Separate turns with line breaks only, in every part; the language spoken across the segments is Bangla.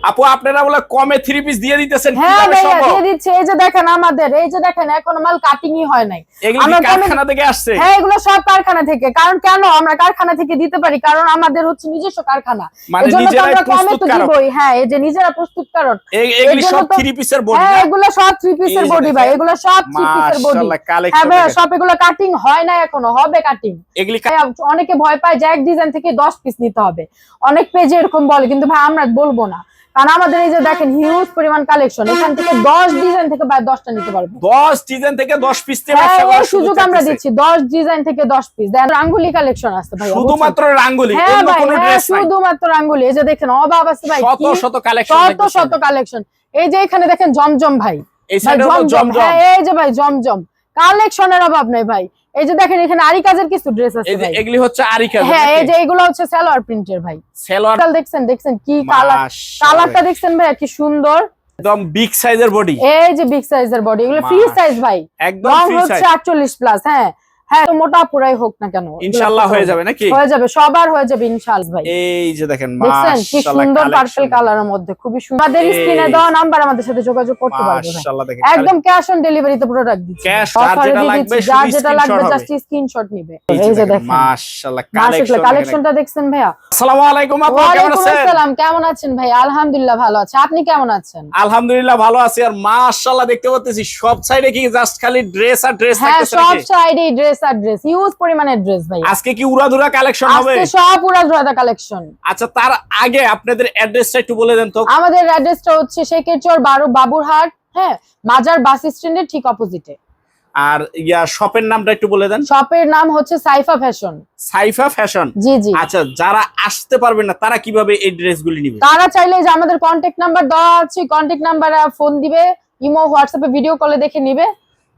আপু আপনারা বলে কমে থ্রি পিস দিয়ে দিতেছেন
হ্যাঁ ভাইয়া দিয়ে দিচ্ছে। এই যে দেখেন আমাদের এই যে দেখেন এখন মাল কাটিংই হয় নাই।
এগুলো কারখানা থেকে আসছে?
হ্যাঁ এগুলো সব কারখানা থেকে। কারণ কেন আমরা কারখানা থেকে দিতে পারি? কারণ আমাদের হচ্ছে নিজস্ব কারখানা।
মানে
এজন্য তো
নিজেরাই
আমরা কমে তো দিবই। হ্যাঁ এই যে নিজেরা প্রস্তুত কারণ
এ- এগুলি সব থ্রি পিসের বডি
হ্যাঁ এগুলো সব থ্রি পিসের বডি ভাই। এগুলো সব থ্রি পিসের বডি হ্যাঁ সব এগুলো কাটিং হয় না এখনও হবে কাটিং
এগুলি
অনেকে ভয় পায় যে এক ডিজাইন থেকে দশ পিস নিতে হবে। অনেক পেজে এরকম বলে কিন্তু ভাই আমরা বলব না। কারণ আমাদের এই যে দেখেন হিউজ পরিমাণ কালেকশন এখান থেকে দশ ডিজাইন থেকে দশটা নিতে পারব।
দশ ডিজাইন থেকে দশ পিস থেকে
হ্যাঁ
ব্যবসা সুযোগ
আমরা দিচ্ছি। দশ ডিজাইন থেকে দশ পিস দেন রাঙ্গুলি কালেকশন আছে ভাই
শুধুমাত্র রাঙ্গুলি
হ্যাঁ
অন্য কোনো
হ্যাঁ
ড্রেস নাই।
শুধুমাত্র রাঙ্গুলি। এই যে দেখেন অভাব আছে ভাই
শত শত কালেকশন
শত শত কালেকশন এই যে এখানে দেখেন জমজম ভাই।
এই সাইডে
জমজম
জমজম।
হ্যাঁ এই যে ভাই জমজম। কালেকশনের অভাব নাই ভাই। এই যে দেখেন এখানে আরি কাজের কিছু ড্রেস আছে
এই যে
ভাই।
এগুলি হচ্ছে আরি কাজ
হ্যাঁ এই যে এগুলো হচ্ছে সালোয়ার প্রিন্টের ভাই।
সেলোয়ার
কাল দেখছেন দেখছেন কি কালার কালারটা দেখছেন ভাই কি সুন্দর।
একদম বিগ সাইজের বডি
এই যে বিগ সাইজের বডি এগুলো ফ্রি সাইজ ভাই।
একদম ফ্রি
হচ্ছে
সাইজ
আটচল্লিশ প্লাস হ্যাঁ। হ্যাঁ তো মোটা পুরাই হোক না কেন
ইনশাআল্লাহ হয়ে যাবে নাকি?
হয়ে যাবে সবার হয়ে যাবে ইনশাআল্লাহ ভাই।
এই যে দেখেন
দেখছেন কি সুন্দর পার্পল কালারের মধ্যে খুবই সুন্দর। আমাদের স্ক্রিনে দেওয়া নাম্বার আমাদের সাথে যোগাযোগ করতে পারবে
মাশাআল্লাহ দেখেন
একদম ক্যাশ অন ডেলিভারিতে প্রোডাক্ট দিচ্ছি।
যার যেটা লাগবে
যার যেটা লাগবে জাস্ট স্ক্রিনশট নিবে।
এই
যে
দেখেন মাশাআল্লাহ
মাশাআল্লাহ
কালেকশন
কালেকশনটা দেখছেন ভাইয়া?
আসসালামু আলাইকুম আপু কেমন আছেন?
আসসালাম কেমন আছেন ভাই আলহামদুলিল্লাহ ভালো আছে। আপনি কেমন আছেন?
আলহামদুলিল্লাহ ভালো আছি আর মাশাআল্লাহ দেখতে পাচ্ছি সব সাইডে কি জাস্ট খালি ড্রেস আর ড্রেস
হ্যাঁ সব
নাকি?
সাইডে ড্রেস আর ড্রেস ইউজ পরিমাণের ড্রেস ভাই।
আজকে কি উড়াধুরা কালেকশন হবে?
আজকে সব ধরাদা কালেকশন
আচ্ছা তার আগে আপনাদের অ্যাড্রেসটা একটু বলে দেন তো।
আমাদের অ্যাড্রেসটা হচ্ছে শেখেরচর বারো বাবুরহাট হ্যাঁ মাজার বাস স্ট্যান্ডের ঠিক অপোজিটে
আর ইয়া শপের নামটা একটু বলে দেন।
শপের নাম হচ্ছে সাইফা ফ্যাশন
সাইফা ফ্যাশন
জি জি।
আচ্ছা যারা আসতে পারবেন না তারা কীভাবে এই ড্রেসগুলি নিবে?
তারা চাইলে যে আমাদের কন্ট্যাক্ট নাম্বার দেওয়া আছে কন্ট্যাক্ট নাম্বারে ফোন দিবে ইমো হোয়াটসঅ্যাপে ভিডিও কলে দেখে নিবে।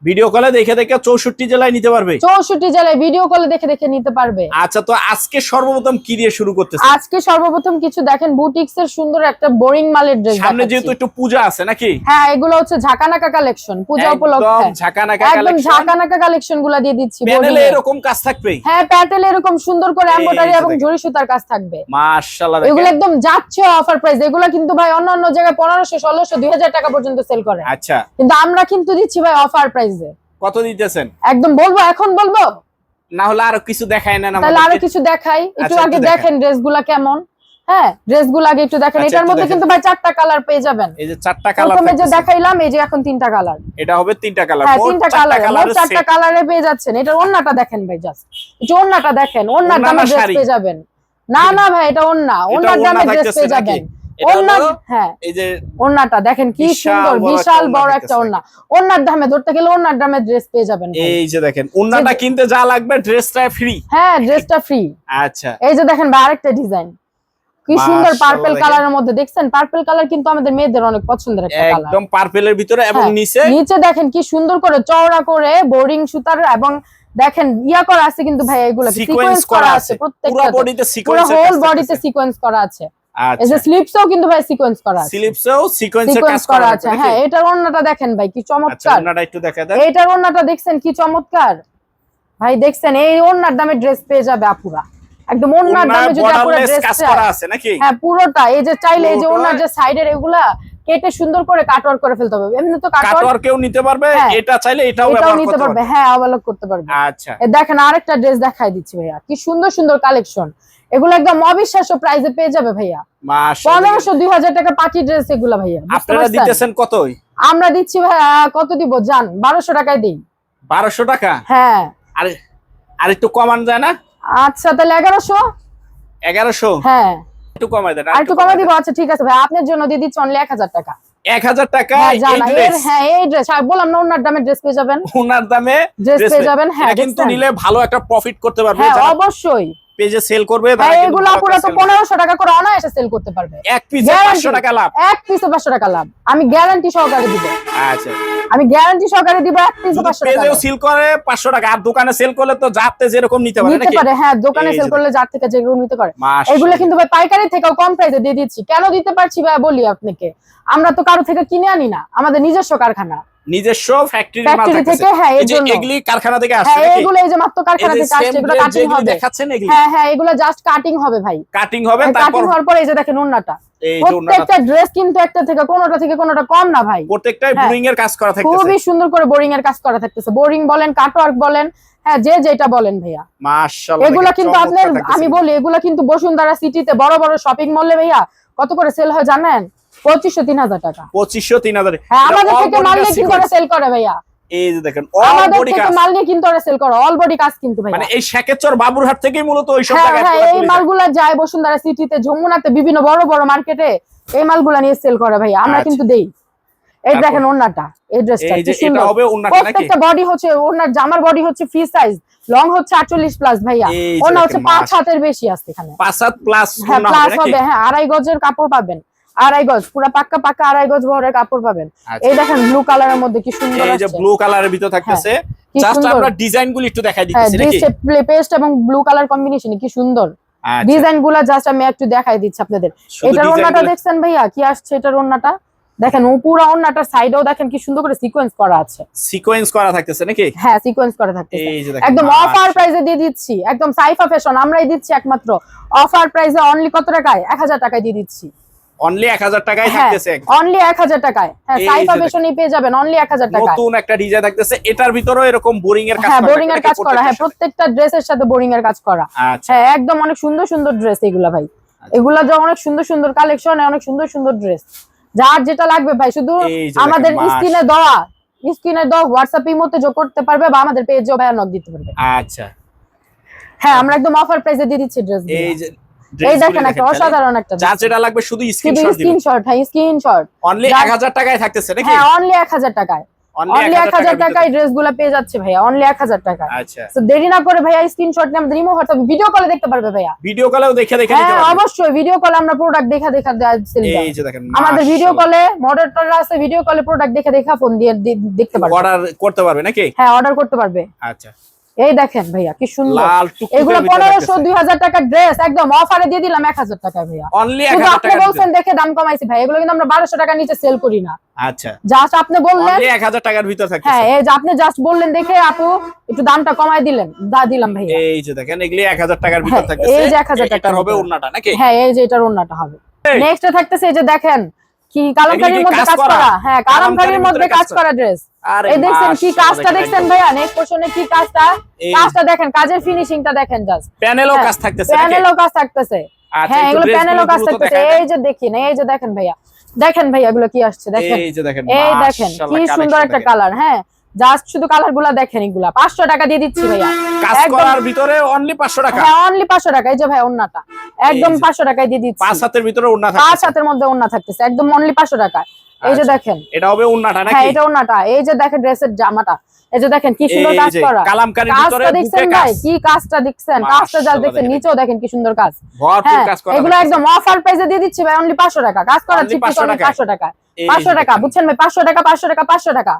ভিডিও কলে দেখে দেখে চৌষট্টি জেলায় নিতে পারবে।
চৌষট্টি জেলায় ভিডিও কলে দেখে দেখে নিতে পারবে।
আচ্ছা তো আজকে সর্বপ্রথম কি দিয়ে শুরু করতেছে
আজকে সর্বপ্রথম কিছু দেখেন বুটিক্স এর সুন্দর একটা বোরিং মালের ড্রেস
সামনে যেহেতু একটু পূজা আছে নাকি?
হ্যাঁ এগুলো হচ্ছে ঝাঁকানাকা কালেকশন পূজা
একদম
উপলক্ষে।
ঝাঁকানাকা
একদম ঝাঁকানাকা কালেকশনগুলা দিয়ে দিচ্ছি
প্যানেলে এরকম কাজ থাকবে
হ্যাঁ প্যাটেল এরকম সুন্দর করে এমব্রয়ডারি এবং জরি সুতার কাজ থাকবে।
মাশাআল্লাহ
এগুলো একদম যাচ্ছে অফার প্রাইস এগুলো কিন্তু ভাই অন্য অন্য জায়গায় পনেরোশো ষোলোশো দুই হাজার টাকা পর্যন্ত সেল করে।
আচ্ছা।
কিন্তু আমরা কিন্তু দিচ্ছি ভাই অফার প্রাইসে
কত দিতেছেন?
একদম বলব এখন বলব?
না হলে আরও কিছু দেখায় না
তাহলে
আরও
কিছু দেখাই। একটু
আচ্ছা,
আগে দেখেন কেমন। হ্যাঁ আগে একটু দেখেন।
আচ্ছা,
এটার মধ্যে কিন্তু ভাই চারটা কালার পেয়ে যাবেন।
এই যে চারটা কালার
প্রথমে যে দেখাইলাম এই যে এখন তিনটা কালার।
এটা হবে তিনটা কালার।
হ্যাঁ তিনটা কালার চারটা কালারে পেয়ে যাচ্ছেন। এটা ওন্নাটা দেখেন ভাই জাস্ট ওন্নাটা দেখেন ওন্নার
ওড়না
দামে ড্রেস পেয়ে যাবেন। না না ভাই এটা ওন্না ওন্নার দামে ড্রেস পেয়ে যাবেন। হ্যাঁ।
এই যে
ওন্নাটা দেখেন কি সুন্দর বিশাল বড় একটা
দেখতেছে।
ওন্না ওন্নার দামে ধরতে গেলে ওন্নার দামে ড্রেস পেয়ে যাবেন
এই যে দেখেন ওন্নাটা কিনতে যা লাগবে ড্রেসটা ফ্রি
হ্যাঁ ড্রেসটা ফ্রি
আচ্ছা।
এই যে দেখেন আরেকটা ডিজাইন কি সুন্দর পার্পল। কালারের মধ্যে দেখছেন? পার্পল কালার কিন্তু আমাদের মেয়েদের অনেক পছন্দের একটা কালার
একদম পার্পেলের ভিতরে এবং
হ্যাঁ,
নিচে।
নিচে দেখেন কি সুন্দর করে চওড়া করে বোরিং সুতার এবং দেখেন ইয়া করা আছে কিন্তু ভাই এগুলো
সিকোয়েন্স করা আছে পুরো
প্রত্যেকটা।
বডিতে
পুরো
সিকোয়েন্স
হোল বডিতে সিকোয়েন্স করা আছে।
আচ্ছা।
স্লিপসও কিন্তু ভাই সিকোয়েন্স করা আছে।
স্লিপসেও সিকোয়েন্সের কাজ
সিকোয়েন্স
করা আছে
হ্যাঁ এটার ওন্নাটা দেখেন ভাই কি
আচ্ছা
চমৎকার।
ওন্নাটা একটু দেখা দেন
এইটার ওন্নাটা দেখছেন কি চমৎকার? ভাই দেখছেন এই ওন্নার দামে ড্রেস পেয়ে যাবে আপুরা। একদম ওন্নার দামে যদি আপুরা ড্রেস
কাজ করা আছে নাকি?
হ্যাঁ পুরোটা। এই যে চাইলে এই যে যে সাইডের এগুলা কেটে সুন্দর করে কাটওয়ার করে ফেলতে হবে। এমনি তো কাটওয়ার
কেউ নিতে পারবে?
হ্যাঁ।
এটা চাইলে এটাও ব্যবহার
নিতে পারবে।
পারবে।
হ্যাঁ অবলক করতে পারবে।
আচ্ছা।
দেখেন আরেকটা ড্রেস দেখাই দিচ্ছি ভাইয়া। কি সুন্দর সুন্দর কালেকশন এগুলো একদম অবিশ্বাস্য প্রাইসে পেয়ে যাবে ভাইয়া। পনেরোশো দুই হাজার টাকা পার্টি ড্রেস এগুলা ভাইয়া
আপনারা দিতেছেন কতই?
আমরা দিচ্ছি ভাইয়া কত দিব? জান বারোশো টাকায় দিই।
বারোশো টাকা?
হ্যাঁ।
আর আর একটু কমান যায় না?
আচ্ছা তাহলে এগারোশো?
এগারোশো?
হ্যাঁ।
একটু কমাই দেন
আর একটু কমে দিব? আচ্ছা ঠিক আছে ভাই আপনার জন্য দিয়ে দিচ্ছি অনলি এক হাজার টাকা।
এক হাজার টাকা
হ্যাঁ
এই ড্রেস
হ্যাঁ বললাম না ওনার দামে ড্রেস পেয়ে যাবেন।
ওনার দামে
ড্রেস পেয়ে
পেয়ে-
যাবেন হ্যাঁ
কিন্তু নিলে ভালো একটা প্রফিট করতে পারবে
হ্যাঁ অবশ্যই।
পেজে সেল করবে
হ্যাঁ এগুলো পুরো তো
sell
পনেরোশো টাকা করে অনায়াসে সেল করতে পারবে।
এক পিসে
Guarantee।
পাঁচশো টাকা লাভ।
এক পিসে পাঁচশো টাকা লাভ। আমি গ্যারান্টি সহকারে দিব।
আচ্ছা।
আমি গ্যারান্টি সহকারে দিব এক পিসে
যদি
পাঁচশো টাকা
পেজেও সেল করে পাঁচশো টাকা। আর দোকানে সেল করলে তো যাতে যেরকম নিতে পারে
নিতে পারে হ্যাঁ দোকানে সেল করলে যার থেকে যেগুলো নিতে পারে। এগুলো কিন্তু ভাই পাইকারি থেকেও কম প্রাইসে দিয়ে দিচ্ছি। কেন দিতে পারছি ভাই বলি আপনাকে। আমরা তো কারও থেকে কিনে আনি না। আমাদের নিজস্ব কারখানা।
নিজস্ব ফ্যাক্টরি মাল
থেকে হ্যাঁ
এগুলি কারখানা থেকে আসছে
হ্যাঁ এগুলো এই যে মাত্র কারখানা থেকে আসছে এগুলো কাটিং হবে।
দেখাচ্ছেন এগুলি।
হ্যাঁ হ্যাঁ এগুলো জাস্ট কাটিং হবে ভাই।
কাটিং হবে
কাটিং হওয়ার পরে এই যে দেখেন ওন্নাটা প্রত্যেকটা ড্রেস কিন্তু একটা থেকে কোনোটা থেকে কোনোটা কম না ভাই।
প্রত্যেকটাই
হ্যাঁ।
ব্লুইং এর কাজ করা থাকতেছে।
খুবই সুন্দর করে বোরিং এর কাজ করা থাকতেছে। বোরিং বলেন কাটওয়ার্ক বলেন হ্যাঁ যে যেটা বলেন ভাইয়া।
মাশাআল্লাহ
এগুলা কিন্তু আপনার আমি বলি এগুলা কিন্তু বসুন্ধরা সিটিতে বড় বড় শপিং মলে ভাইয়া কত করে সেল হয় জানেন? পঁচিশশো তিন হাজার টাকা।
পঁচিশশো তিন হাজার।
হ্যাঁ আমাদের থেকে মাল নিয়ে কিন্তু ওরা সেল করে ভাইয়া।
এই যে দেখেন অল বডি কাজ।
মাল নিয়ে কিন্তু ওরা সেল করে অল বডি কাজ কিন্তু ভাইয়া।
মানে এই শেকেচর বাবুরহাট থেকেই মূলত ওই সব
হ্যাঁ
জায়গায়
হ্যাঁ এই মালগুলা যায় বসুন্ধরা সিটিতে যমুনাতে বিভিন্ন বড় বড় মার্কেটে এই মালগুলা নিয়ে সেল করে ভাইয়া আমরা
আচ্ছা।
কিন্তু দেই। এই দেখেন ওন্নাটা এই ড্রেসটা কি সুন্দর।
হবে ওন্নাটা নাকি?
প্রত্যেকটা বডি হচ্ছে ওনার জামার বডি হচ্ছে ফ্রি সাইজ লং হচ্ছে আটচল্লিশ প্লাস ভাইয়া।
এই যে
ওনা হচ্ছে পাঁচ হাতের বেশি আছে এখানে।
পাঁচ হাত প্লাস
হ্যাঁ প্লাস
হবে
হ্যাঁ আড়াই গজের কাপড় পাবেন। আড়াই গজ পুরো পাক্কা পাক্কা আড়াই গজ ভরের কাপড় পাবেন।
আচ্ছা।
এই দেখেন ব্লু কালারের মধ্যে কি সুন্দর
এই যে ব্লু কালারের ভিতর থাকতেছে।
কি
জাস্ট
সুন্দর।
আমরা ডিজাইনগুলো একটু দেখাই
হ্যাঁ
দিতেছি নাকি?
পেস্ট এবং ব্লু কালার কম্বিনেশন কি সুন্দর।
আচ্ছা,
ডিজাইনগুলা জাস্ট আমি একটু দেখাই দিচ্ছি আপনাদের। এটার ওন্নাটা দেখছেন ভাইয়া? কি আসছে এটার ওন্নাটা দেখেন পুরো ওন্নাটার সাইডেও দেখেন কি সুন্দর করে সিকোয়েন্স করা আছে।
সিকোয়েন্স করা থাকতেছে নাকি?
হ্যাঁ সিকোয়েন্স করা থাকতেছে।
এই যে দেখেন
একদম অফার প্রাইসে দিয়ে দিচ্ছি। একদম সাইফা ফ্যাশন আমরাই দিচ্ছি একমাত্র। অফার প্রাইসে অনলি কত টাকায়? এক হাজার টাকায় দিয়ে দিচ্ছি।
অনলি এক হাজার টাকায়
হ্যাঁ
থাকতেছে
অনলি এক হাজার টাকায়। হ্যাঁ
এই
সাইফা
যে দেখেন।
ফ্যাশনই পেয়ে যাবেন অনলি এক হাজার টাকায়।
নতুন একটা ডিজাইন থাকতেছে এটার ভিতরেও এরকম বোরিং এর কাজ
হ্যাঁ
করা
বোরিং এর কাজ করা হ্যাঁ প্রত্যেকটা ড্রেসের সাথে বোরিং এর কাজ করা।
আচ্ছা।
হ্যাঁ একদম অনেক সুন্দর সুন্দর ড্রেস এগুলা ভাই।
আচ্ছা।
এগুলা যে অনেক সুন্দর সুন্দর কালেকশন অনেক সুন্দর সুন্দর ড্রেস যার যেটা লাগবে ভাই শুধু আমাদের স্ক্রিনে দেওয়া স্ক্রিনে দেওয়া হোয়াটসঅ্যাপ মধ্যে যোগ করতে পারবে বা আমাদের পেজেও ভাইয়া নক দিতে পারবে।
আচ্ছা।
হ্যাঁ আমরা একদম অফার প্রাইসে দিয়ে দিচ্ছি ড্রেস
এই
এই দেখেন একটা অসাধারণ একটা
যার যেটা লাগবে শুধু স্ক্রিনশট
স্ক্রিনশট হ্যাঁ স্ক্রিনশট
অনলি
যার-
1000 টাকায় থাকতেছে নাকি?
হ্যাঁ অনলি এক হাজার টাকায়।
অনলি
অনলি এক হাজার টাকায় ড্রেসগুলা পেয়ে যাচ্ছে ভাইয়া অনলি এক হাজার টাকায়।
আচ্ছা।
তো দেরি না করে ভাইয়া স্ক্রিনশট নিয়ে আমাদের রিমুভ হতে ভিডিও কলে দেখতে পারবে ভাইয়া।
ভিডিও কলেও দেখে দেখে নিতে
হ্যাঁ অবশ্যই ভিডিও কলে আমরা প্রোডাক্ট দেখা দেখা সেল
এই যে দেখেন
আমাদের ভিডিও কলে মডারেটর আছে ভিডিও কলে প্রোডাক্ট দেখে দেখা ফোন দিয়ে দেখতে পারবে।
অর্ডার করতে পারবে নাকি?
হ্যাঁ অর্ডার করতে পারবে।
আচ্ছা।
এই দেখেন ভাইয়া কি সুন্দর। এগুলো পনেরোশো দুই হাজার টাকার ড্রেস একদম অফারে দিয়ে দিলাম এক হাজার টাকা ভাইয়া। শুধু আপনি বলছেন দেখে দাম কমাইছি ভাই এগুলো কিন্তু আমরা বারোশো টাকা নিচে সেল করি না।
আচ্ছা।
জাস্ট আপনি বললেন
অনলি 1000 টাকার ভিতর
হ্যাঁ এই যে আপনি জাস্ট বললেন দেখে আপু একটু দামটা কমাই দিলেন দা দিলাম ভাইয়া।
এই যে দেখেন এগুলি 1000 টাকার ভিতর
হ্যাঁ, এই যে 1000 টাকার
এটার হবে ওন্নাটা নাকি?
হ্যাঁ এই যে এটার ওন্নাটা হবে। থাকতেছে এই যে দেখেন কি কালামকারীর মধ্যে
কাজ
কাজ
করা?
করা? হ্যাঁ কালামকারীর
কালামকারীর
মধ্যে কাজ
কাজ
করা ড্রেস এই দেখছেন কি কাজটা দেখছেন ভাইয়া? নেক্সট কোশ্চেনে কি কাজটা? কাজটা দেখেন কাজের ফিনিশিংটা দেখেন জাস্ট
প্যানেলও কাজ থাকতেছে নাকি?
প্যানেলও কাজ থাকতেছে।
আচ্ছা,
হ্যাঁ এগুলো প্যানেলও কাজ থাকতেছে। এই যে দেখেন এই যে দেখেন ভাইয়া। দেখেন ভাইয়া এগুলো কি আসছে দেখেন।
এই যে দেখেন
এই দেখেন কি সুন্দর একটা কালার হ্যাঁ। জাস্ট শুধু কালারগুলা দেখেন এগুলা। পাঁচশো টাকা দিয়ে দিচ্ছি ভাইয়া।
কাজ করার ভিতরে অনলি 500 টাকা।
হ্যাঁ অনলি পাঁচশো টাকা। এই যে ভাই ওন্নাটা একদম পাঁচশো টাকায় দিয়ে দিচ্ছি।
পাঁচ হাতের ভিতরে ওন্না
পাঁচ হাতের মধ্যে ওন্না থাকতেছে। একদম অনলি পাঁচশো টাকা। এই যে
আচ্ছা,
দেখেন।
এটা হবে ওন্নাটা
হ্যাঁ
নাকি
এটা ওন্নাটা এই যে দেখেন ড্রেসের জামাটা। এই যে দেখেন কি সুন্দর কাজ করা।
কালামকারীর ভিতরে
দেখছেন ভাই? কি কাজটা দেখছেন? কাজটা যা দেখছেন নিচেও দেখেন কি সুন্দর কাজ।
ভরপুর
হ্যাঁ
কাজ করা
এগুলো। একদম অফার প্রাইসে দিয়ে দিচ্ছি ভাই অনলি পাঁচশো টাকা। কাজ করা
Only
চিপি
500 টাকায়।
পাঁচশো টাকা
এই
পাঁচশো
যে
টাকা বুঝছেন ভাই? পাঁচশো টাকা পাঁচশো টাকা পাঁচশো টাকা।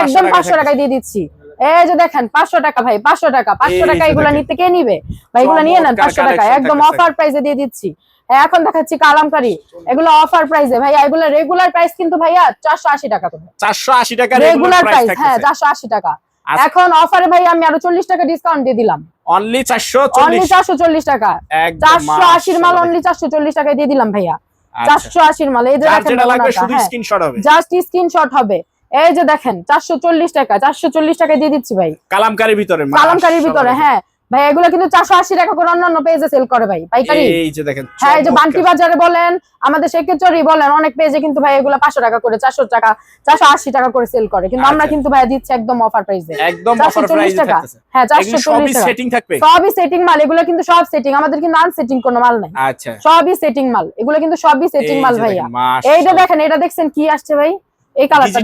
একদম
500
পাঁচশো টাকায় দিয়ে দিচ্ছি। এই যে দেখেন পাঁচশো টাকা ভাই পাঁচশো টাকা পাঁচশো
এই
টাকা
যে
এগুলো নিতে কে নিবে? ভাই এগুলো নিয়ে নেন
চমৎকার
পাঁচশো টাকা একদম অফার প্রাইসে দিয়ে দিচ্ছি। এখন দেখাচ্ছি কালামকারি এগুলো অফার প্রাইসে ভাইয়া এগুলো রেগুলার প্রাইস কিন্তু ভাইয়া চারশো আশি টাকা করে।
480 টাকা
রেগুলার প্রাইস হ্যাঁ
থাকতেছে।
চারশো আশি টাকা।
আচ্ছা।
এখন অফারে ভাই আমি আরও চল্লিশ টাকা ডিসকাউন্ট দিয়ে দিলাম।
অনলি
অনলি
440
চারশো চল্লিশ টাকা।
একদম
চারশো আশির মাল অনলি চারশো চল্লিশ টাকায় দিয়ে দিলাম ভাইয়া। চারশো আশির মাল এই যে দেখেন
শুধু
হ্যাঁ। জাস্ট স্ক্রিনশট হবে। এই যে দেখেন চারশো চল্লিশ টাকা চারশো চল্লিশ টাকা দিয়ে দিচ্ছি ভাই।
কালামকারীর ভিতরে
কালামকারির ভিতরে হ্যাঁ। ভাই এগুলো কিন্তু চারশো আশি টাকা করে অন্যান্য পেজে সেল করে ভাই। পাইকারি।
এই যে দেখেন
হ্যাঁ এই যে বান্টি বাজারে বলেন আমাদের সেকেচরি বলেন অনেক পেজে কিন্তু ভাই এগুলো পাঁচশো টাকা করে চারশো টাকা চারশো আশি টাকা করে সেল করে। কিন্তু আমরা
আচ্ছা।
কিন্তু ভাই দিচ্ছি একদম অফার প্রাইসে
একদম অফার প্রাইসে
টাকা। হ্যাঁ চারশো চল্লিশ টাকা।
সেটিং থাকবে।
সবই সেটিং মাল এগুলো কিন্তু সব সেটিং আমাদের কিন্তু আনসেটিং কোনো মাল নাই।
আচ্ছা।
সবই সেটিং মাল। এগুলো কিন্তু সবই সেটিং মাল ভাইয়া। এইটা দেখেন এটা দেখছেন কি আসছে ভাই? এই কালারটা?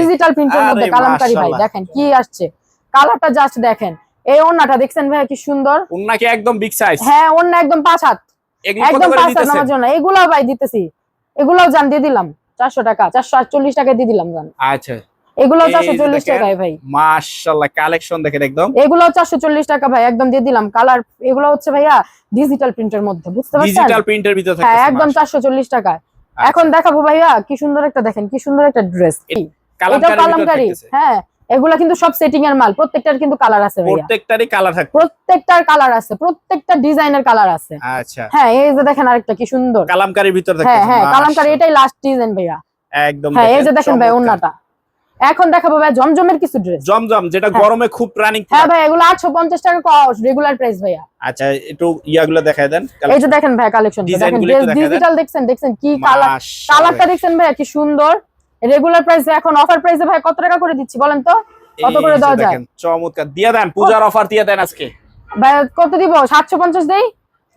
ডিজিটাল প্রিন্টের মধ্যে কালামকারি ভাই। দেখেন কি আসছে। কালারটা জাস্ট দেখেন। এই ওন্নাটা দেখছেন ভাই কি সুন্দর?
ওন্না কি একদম বিগ সাইজ
হ্যাঁ ওন্না একদম পাঁচ হাত।
এগুলো
একদম পাঁচ হাত নামার জন্য। এগুলাও ভাই দিতেছি। এগুলাও জান দিয়ে দিলাম। চারশো টাকা চারশো আটচল্লিশ টাকা দিয়ে দিলাম জান।
আচ্ছা।
এগুলো
এই
চারশো
যে
চল্লিশ
দেখেন।
টাকায় ভাই।
মাশাআল্লাহ কালেকশন দেখেন একদম।
এগুলো চারশো চল্লিশ টাকা ভাই একদম দিয়ে দিলাম। কালার এগুলো হচ্ছে ভাইয়া ডিজিটাল প্রিন্টের মধ্যে বুঝতে পারছেন?
ডিজিটাল প্রিন্টের ভিতরে
হ্যাঁ একদম চারশো চল্লিশ টাকায়। এখন দেখাবো ভাইয়া কি সুন্দর একটা দেখেন কি সুন্দর একটা ড্রেস কালামকারি। হ্যাঁ এগুলা কিন্তু সব সেটিং এর মাল প্রত্যেকটার কিন্তু কালার আছে
প্রত্যেকটারই কালার থাকবে।
প্রত্যেকটার কালার আছে প্রত্যেকটা ডিজাইনের কালার আছে।
আচ্ছা।
হ্যাঁ এই যে দেখেন আরেকটা কি সুন্দর।
কালামকারীর ভিতর থাকে
হ্যাঁ
হ্যাঁ।
কালামকারি এটাই লাস্ট ডিজাইন ভাইয়া।
একদম
হ্যাঁ এই যে দেখেন ভাই। ওন্নাটা। এখন দেখাবো ভাই জমজমের কিছু ড্রেস
জমজম যেটা
হ্যাঁ।
গরমে খুব রানিং
হ্যাঁ ভাই এগুলো আটশো পঞ্চাশ টাকা রেগুলার প্রাইস ভাইয়া।
আচ্ছা একটু ইয়াগুলো দেখায় দেন
এই যে দেখেন ভাই কালেকশন দেখেন। ডিজিটাল দেখছেন দেখছেন কি কালার কালারটা দেখছেন ভাইয়া কি সুন্দর। রেগুলার প্রাইসে এখন অফার প্রাইসে ভাই কত টাকা করে দিচ্ছি বলেন তো? কত করে দেওয়া যায়?
দেখেন, চমৎকার। দিয়ে দেন পূজার অফার দিয়ে দেন আজকে।
ভাই কত দিব? সাতশো পঞ্চাশ দেই?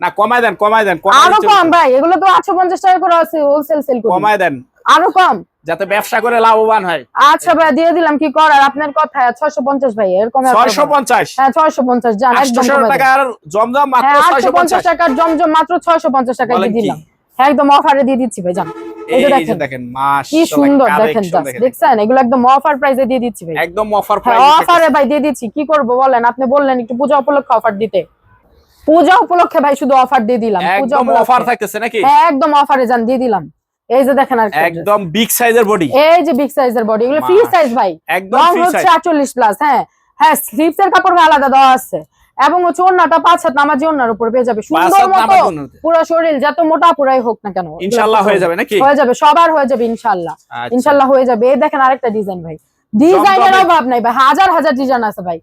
না কমায় দেন কমায় দেন আরও
কম ভাই এগুলো তো আটশো পঞ্চাশ টাকা করে আছে হোলসেল সেল করি
কমায় দেন।
আরও কম?
যাতে ব্যবসা করে লাভবান হয়।
আচ্ছা ভাই দিয়ে দিলাম কি করার? আপনার কথা ছয়শো পঞ্চাশ ভাই এরকম আর
ছয়শো
করব না।
পঞ্চাশ?
হ্যাঁ ছয়শো পঞ্চাশ জান একদম কমে।
টাকার জমজম মাত্র
হ্যাঁ আটশো
ছয়শো
পঞ্চাশ।
পঞ্চাশ
টাকার জমজম মাত্র ছয়শো পঞ্চাশ টাকায় দিয়ে দিলাম। হ্যাঁ একদম অফারে দিয়ে দিচ্ছি ভাই জান। এই
এই
যে
যে
দেখেন
দেখেন
কি সুন্দর দেখেন দেখছেন? এগুলো একদম অফার প্রাইসে দিয়ে দিচ্ছি ভাই।
একদম অফার
অফারে ভাই দিয়ে দিচ্ছি। কি করব বলেন? আপনি বললেন একটু পূজা উপলক্ষে অফার দিতে। পূজা উপলক্ষে ভাই শুধু অফার দিয়ে দিলাম। পূজা
অফার থাকতেছে নাকি?
হ্যাঁ একদম অফারে যান দিয়ে দিলাম। এই যে দেখেন আর
একদম বিগ সাইজের বডি
এই যে বিগ সাইজের বডি এগুলো ফ্রি সাইজ ভাই।
একদম
লং
ফ্রি
হচ্ছে
সাইজ
আটচল্লিশ প্লাস হ্যাঁ। হ্যাঁ স্লিপস এর কাপড় আলাদা দেওয়া আছে। এবং হচ্ছে ওন্নাটা পাঁচ হাত নামাজি ওন্নার উপর পেয়ে যাবে। সুন্দর মতো পুরো শরীর যত মোটা পুরাই হোক না কেন
ইনশাআল্লাহ হয়ে যাবে নাকি?
হয়ে যাবে সবার হয়ে যাবে ইনশাল্লাহ।
আচ্ছা।
ইনশাল্লাহ হয়ে যাবে। এই দেখেন আরেকটা ডিজাইন ভাই। ডিজাইনের অভাব নাই ভাই হাজার হাজার ডিজাইন আছে ভাই।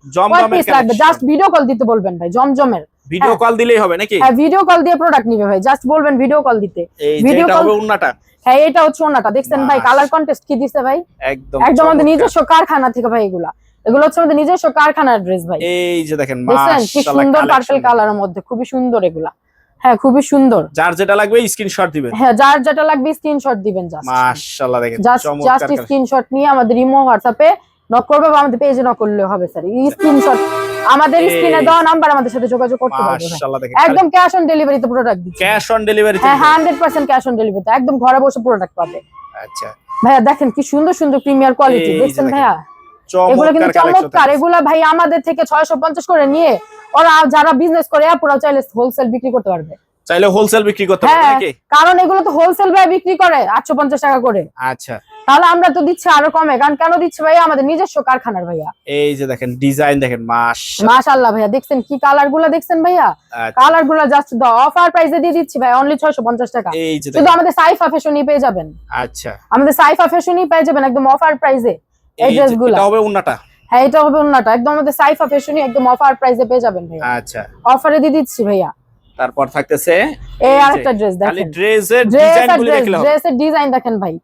পিস লাগবে? জাস্ট ভিডিও কল দিতে বলবেন ভাই জমজমের।
ভিডিও কল দিলেই হবে নাকি?
হ্যাঁ ভিডিও কল দিয়ে প্রোডাক্ট নিবে ভাই জাস্ট বলবেন ভিডিও কল দিতে।
যেটা হবে উন্নাটা
হ্যাঁ এটা হচ্ছে ওনাটা দেখছেন ভাই কালার কন্টেস্ট কি দিছে ভাই?
একদম
একদম আমাদের নিজস্ব কারখানা থেকে ভাই এগুলা। এগুলো হচ্ছে আমাদের নিজস্ব কারখানার ড্রেস ভাই।
এই যে দেখেন
কি সুন্দর পার্পল। কালারের মধ্যে খুবই সুন্দর এগুলা। হ্যাঁ খুবই সুন্দর।
যার যেটা লাগবে স্ক্রিনশট দিবেন।
হ্যাঁ যার যেটা লাগবে স্ক্রিনশট দিবেন জাস্ট
মাশাআল্লাহ দেখেন
জাস্ট স্ক্রিনশট নিয়ে আমাদের ইমো হোয়াটসঅ্যাপে নক করবে বা আমাদের পেজে নক করলেও হবে স্যার স্ক্রিনশট আমাদের স্ক্রিনে দেওয়া নাম্বার আমাদের সাথে যোগাযোগ করতে পারবে
মাশাআল্লাহ দেখেন
একদম ক্যাশ অন ডেলিভারিতে প্রোডাক্ট দিচ্ছি।
ক্যাশ অন ডেলিভারি
হ্যাঁ হান্ড্রেড পার্সেন্ট ক্যাশ অন ডেলিভারিতে একদম ঘরে বসে প্রোডাক্ট পাবে।
আচ্ছা।
ভাইয়া দেখেন কি সুন্দর সুন্দর প্রিমিয়ার কোয়ালিটি দেখছেন ভাইয়া? এগুলো কিন্তু
চমৎকার।
এগুলা ভাই আমাদের থেকে ছয়শো পঞ্চাশ করে নিয়ে ওরা যারা বিজনেস করে পুরো চাইলে হোলসেল বিক্রি করতে পারবে।
চাইলে হোলসেল বিক্রি করতে পারবে
হ্যাঁ
নাকি?
কারণ এগুলো তো হোলসেল ভাই বিক্রি করে আটশো পঞ্চাশ টাকা করে।
আচ্ছা।
তাহলে আমরা তো দিচ্ছি আরও কমে কারণ কেন দিচ্ছি ভাইয়া? আমাদের নিজস্ব কারখানার ভাইয়া।
এই যে দেখেন ডিজাইন দেখেন মাস
মাশাআল্লাহ ভাইয়া দেখছেন কি কালারগুলা দেখছেন ভাইয়া? কালারগুলা জাস্ট অফার প্রাইসে দিয়ে দিচ্ছি ভাই অনলি ছয়শো পঞ্চাশ টাকা।
এই
শুধু আমাদের সাইফা ফ্যাশনই পেয়ে যাবেন।
আচ্ছা।
আমাদের সাইফা ফ্যাশনই পেয়ে যাবেন একদম অফার প্রাইসে এই
এটা হবে
হ্যাঁ এটা হবে অন্যটা একদম আমাদের সাইফা ফ্যাশনই একদম অফার প্রাইসে পেয়ে যাবেন ভাইয়া।
আচ্ছা।
অফারে দিয়ে দিচ্ছি ভাইয়া।
তারপর থাকতেছে
এই আরেকটা ড্রেস
খালি
দেখেন
ড্রেসের
ড্রেস
ডিজাইন
ড্রেস ড্রেসের ডিজাইন দেখেন ভাই।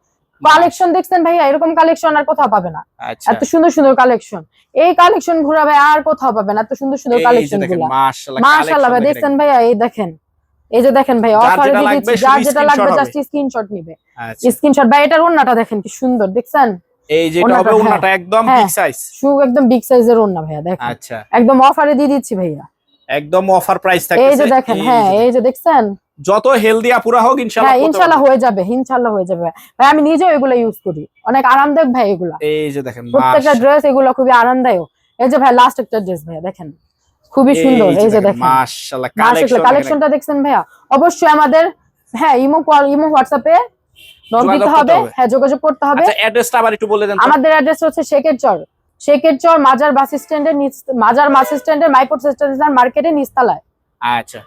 কালেকশন দেখছেন ভাইয়া এরকম কালেকশন আর কোথাও পাবে না।
আচ্ছা।
এত সুন্দর সুন্দর কালেকশন এই কালেকশন ঘুরা ভাই আর কোথাও পাবেন এত সুন্দর সুন্দর কালেকশন দেখেনগুলা।
মাশাআল্লাহ
মাশাআল্লাহ ভাই দেখছেন ভাইয়া এই দেখেন। এই যে দেখেন ভাই অফারে দিচ্ছি যার যেটা লাগবে জাস্ট স্ক্রিনশট নিবে।
আচ্ছা।
স্ক্রিনশট ভাই এটার ওন্নাটা দেখেন কি সুন্দর দেখছেন?
এই যেটা হবে
হ্যাঁ।
উন্নাটা একদম। বিগ সাইজ
শু একদম বিগ সাইজের ওন্না ভাইয়া দেখেন।
আচ্ছা।
একদম অফারে দিয়ে দিচ্ছি ভাইয়া।
একদম অফার প্রাইস
এই যে দেখেন হ্যাঁ এই যে দেখছেন?
যত হেলদি আপুরা হোক ইনশাআল্লাহ
হ্যাঁ
পারবে।
হয়ে যাবে ইনশাল্লাহ হয়ে যাবে। ভাই আমি নিজেও এগুলো ইউজ করি। অনেক আরামদায়ক ভাই এগুলা।
এই যে দেখেন
প্রত্যেকটা ড্রেস এগুলো খুবই আরামদায়ক। এই যে ভাই লাস্ট একটা ড্রেস ভাইয়া দেখেন। খুবই সুন্দর এই যে দেখেন
মাশাআল্লাহ
কালেকশনটা দেখছেন ভাইয়া? অবশ্যই আমাদের হ্যাঁ ইমো ইমো হোয়াটসঅ্যাপে নক দিতে হবে। হ্যাঁ যোগাযোগ করতে হবে।
আচ্ছা অ্যাড্রেসটা আবার একটু বলে দেন
আমাদের অ্যাড্রেস হচ্ছে শেখের চর। শেখের চর মাজার বাস স্ট্যান্ডের মাজার বাস স্ট্যান্ডের মাইপোর্ট স্টেশন মার্কেটের নিচতলায়।
আচ্ছা।